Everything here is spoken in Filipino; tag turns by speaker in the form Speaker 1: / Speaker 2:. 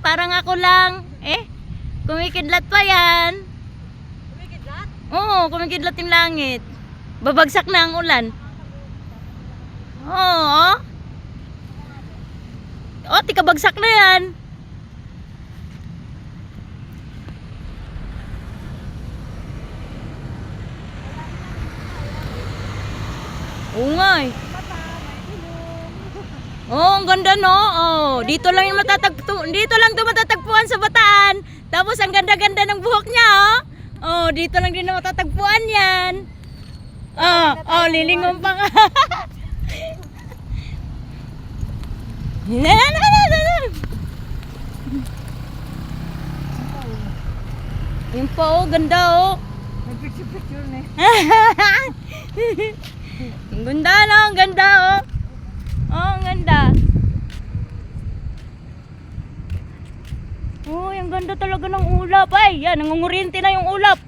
Speaker 1: parang ako lang. Eh, kumikidlat pa yan.
Speaker 2: Kumikidlat?
Speaker 1: Oo, kumikidlat yung langit. Babagsak na ang ulan. Oo. Oh, tika bagsak na yan. Oo nga eh. Oh, ang ganda no. Oh, dito lang yung matatagpo, dito lang 'to matatagpuan sa Bataan. Tapos ang ganda-ganda ng buhok niya, oh. Oh, dito lang din na matatagpuan 'yan. Oh, oh, lilingon pa nga. Na, na, na, na, na. Yung pa, oh, ganda, oh.
Speaker 2: May picture-picture na eh.
Speaker 1: ang ganda, no? Ang ganda. Oh, ang ganda. Oh, ang ganda talaga ng ulap. Ay, yan, nangungurinti na yung ulap.